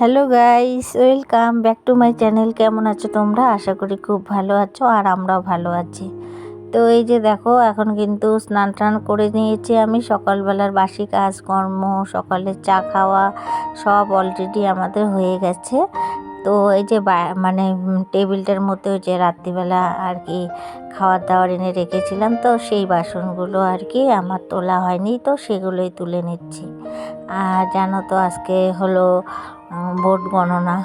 Hello guys welcome back to my channel কেমন আছো তোমরা? আশা করি খুব ভালো আছো আর আমরাও ভালো আছি। তো এই যে দেখো, এখন কিন্তু স্নান টান করে নিয়েছি আমি। সকালবেলার বাসি কাজকর্ম সকালে চা খাওয়া, সব অলরেডি আমাদের হয়ে গেছে। তো এই যে মানে টেবিলটার মধ্যে যে রাত্রিবেলা আর কি খাওয়ার দাওয়ার এনে রেখেছিলাম, তো সেই বাসনগুলো আর কি আমার তোলা হয়নি, তো সেগুলোই তুলে নিচ্ছি। আর জানো তো আজকে হলো ভোট গণনা,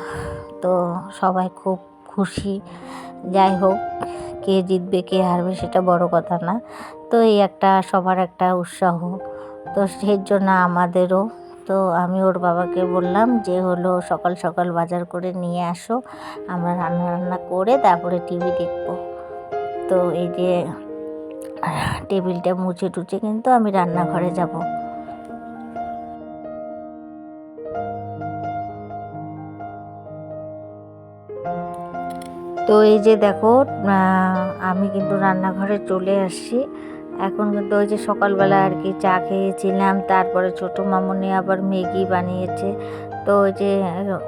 তো সবাই খুব খুশি। যাই হোক, কে জিতবে, কে হারবে সেটা বড় কথা না, তো এই একটা সবার একটা উৎসাহ, তো সেই জন্য আমাদেরও তো আমি ওর বাবাকে বললাম যে, হলো, সকাল সকাল বাজার করে নিয়ে আসো। আমরা রান্না রান্না করে তারপরে টিভি দেখব। তো এই যে, টেবিলটা মুছে টুচে কিন্তু আমি রান্নাঘরে যাব। তো এই যে দেখো আমি কিন্তু রান্নাঘরে চলে আসছি। এখন কিন্তু ওই যে সকালবেলা আর কি চা খেয়েছিলাম, তারপরে ছোটো মামুনি আবার ম্যাগি বানিয়েছে। তো ওই যে,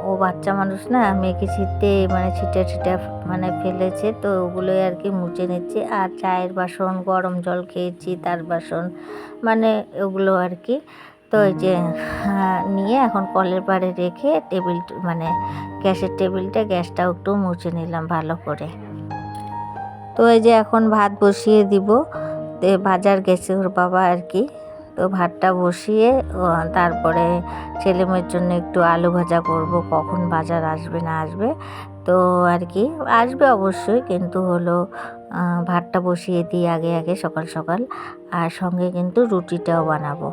ও বাচ্চা মানুষ না, ম্যাগি ছিটতে মানে ছিটে ছিটে মানে ফেলেছে, তো ওগুলোই আর কি মুছে নিচ্ছে। আর চায়ের বাসন, গরম জল খেয়েছি, তার বাসন মানে ওগুলো আর কি। তো ওই যে নিয়ে এখন কলের পাড়ে রেখে টেবিল মানে গ্যাসের টেবিলটা, গ্যাসটাও একটু মুছে নিলাম ভালো করে। তো এই যে এখন ভাত বসিয়ে দিব। বাজার গেছে ওর বাবা আর কি। তো ভাতটা বসিয়ে তারপরে ছেলেমেয়ের জন্য একটু আলু ভাজা করব, কখন বাজার আসবে না আসবে। তো আর কি, আসবে অবশ্যই, কিন্তু হলো ভাতটা বসিয়ে দিই আগে আগে সকাল সকাল। আর সঙ্গে কিন্তু রুটিটাও বানাবো।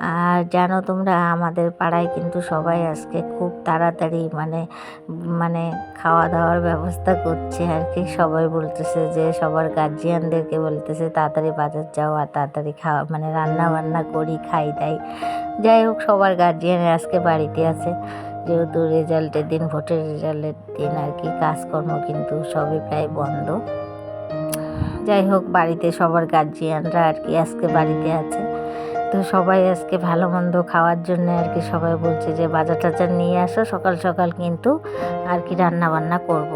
আর জানো তোমরা, আমাদের পাড়ায় কিন্তু সবাই আজকে খুব তাড়াতাড়ি মানে মানে খাওয়া দাওয়ার ব্যবস্থা করছে আর কি। সবাই বলতেছে যে, সবার গার্জিয়ানদেরকে বলতেছে, তাড়াতাড়ি বাজার যাও আর তাড়াতাড়ি খাওয়া মানে রান্না বান্না করি, খাই, দাই। যাই হোক, সবার গার্জিয়ান আজকে বাড়িতে আছে। যেহেতু রেজাল্টের দিন, ভোটের রেজাল্টের দিন আর কি, কাজকর্ম কিন্তু সবই প্রায় বন্ধ। যাই হোক, বাড়িতে সবার গার্জিয়ানরা আর কি আজকে বাড়িতে আছে। তো সবাই আজকে ভালো মন্দ খাওয়ার জন্য আর কি সবাই বলছে যে বাজার টাজার নিয়ে আসো, সকাল সকাল কিন্তু আর কি রান্না বান্না করব।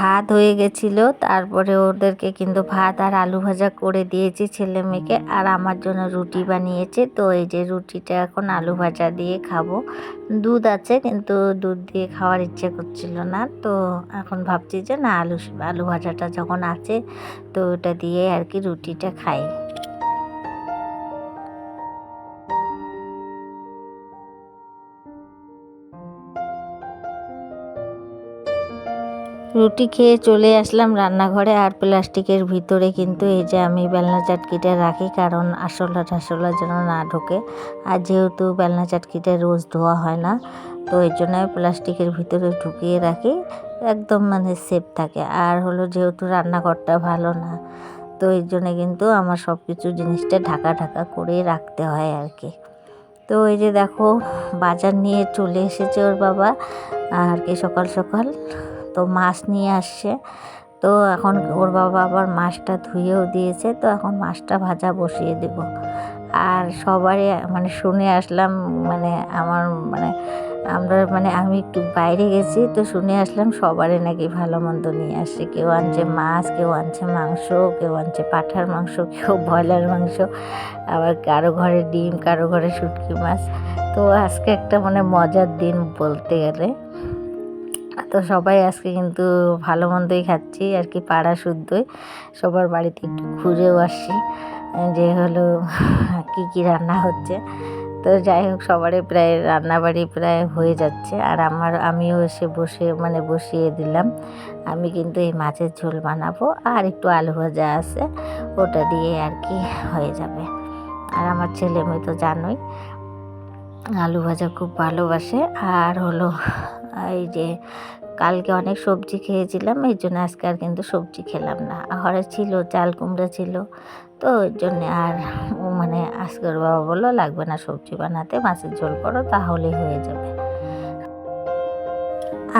ভাত হয়ে গেছিল, তারপরে ওদেরকে কিন্তু ভাত আর আলু ভাজা করে দিয়েছি ছেলে মেয়েকে, আর আমার জন্য রুটি বানিয়েছে। তো এই যে রুটিটা এখন আলু ভাজা দিয়ে খাব। দুধ আছে কিন্তু দুধ দিয়ে খাওয়ার ইচ্ছে করছিল না। তো এখন ভাবছি যে না, আলু আলু ভাজাটা যখন আছে, তো ওটা দিয়ে আর কি রুটিটা খাই। রুটি খেয়ে চলে আসলাম রান্নাঘরে আর প্লাস্টিকের ভিতরে। কিন্তু এই যে আমি বেলনা চাটকিটা রাখি, কারণ আসলা টাসলা যেন না ঢোকে। আর যেহেতু বেলনা চাটকিটা রোজ ধোয়া হয় না, তো এর জন্য প্লাস্টিকের ভিতরে ঢুকিয়ে রাখি। একদম মানে সেফ থাকে। আর হলো যেহেতু রান্নাঘরটা ভালো না, তো এর জন্য কিন্তু আমার সব কিছু জিনিসটা ঢাকা ঢাকা করে রাখতে হয় আর কি। তো এই যে দেখো, বাজার নিয়ে চলে এসেছে ওর বাবা। আর কি সকাল সকাল? তো মাছ নিয়ে আসছে। তো এখন ওর বাবা আবার মাছটা ধুয়েও দিয়েছে তো এখন মাছটা ভাজা বসিয়ে দেব। আর সবারই মানে শুনে আসলাম মানে আমার মানে আমরা মানে আমি একটু বাইরে গেছি তো শুনে আসলাম সবারই নাকি ভালো মন্দ নিয়ে আসছে। কেউ আনছে মাছ কেউ আনছে মাংস কেউ আনছে পাঠার মাংস কেউ ব্রয়লার মাংস আবার কারও ঘরে ডিম কারও ঘরে শুটকি মাছ। তো আজকে একটা মানে মজার দিন বলতে গেলে। তো সবাই আজকে কিন্তু ভালো মন্দই খাচ্ছি, আর কি পাড়া শুদ্ধই। সবার বাড়িতে একটু ঘুরেও আসছি, যে হলো কি কি রান্না হচ্ছে। তো যাই হোক, সবারই প্রায় রান্নাবাড়ি প্রায় হয়ে যাচ্ছে, আর আমার আমিও এসে বসে মানে বসিয়ে দিলাম। আমি কিন্তু এই মাছের ঝোল বানাবো, আর একটু আলু ভাজা আছে, ওটা দিয়ে আর কি হয়ে যাবে। আর আমার ছেলে মেয়ে তো জানোই, আলু ভাজা খুব ভালোবাসে, আর হলো এই যে কালকে অনেক সবজি খেয়েছিলাম এই জন্য আজকে আর কিন্তু সবজি খেলাম না। ঘরে ছিল, চাল কুমড়া ছিল, তো ওই জন্যে আর ও মানে আজকের বাবা বলল, লাগবে না সবজি বানাতে, মাছের ঝোল করো, তাহলেই হয়ে যাবে।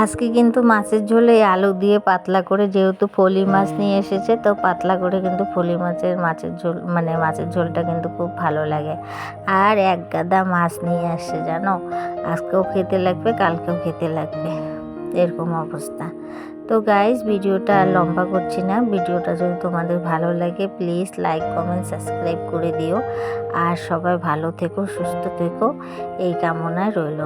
আজকে কিন্তু মাছের ঝোলে আলু দিয়ে পাতলা করে যেহেতু ফলি মাছ নিয়ে এসেছে, তো পাতলা করে কিন্তু ফলি মাছের মাছের ঝোল মানে মাছের ঝোলটা কিন্তু খুব ভালো লাগে। আর এক গাদা মাছ নিয়ে আসছে, জানো? আজকেও খেতে লাগবে, কালকেও খেতে লাগবে। এরকম অবস্থা। তো গাইজ ভিডিওটা লম্বা করছি না। ভিডিওটা যদি তোমাদের ভালো লাগে প্লিজ লাইক কমেন্ট সাবস্ক্রাইব করে দিও। আর সবাই ভালো থেকো, সুস্থ থেকো। এই কামনায় রইল।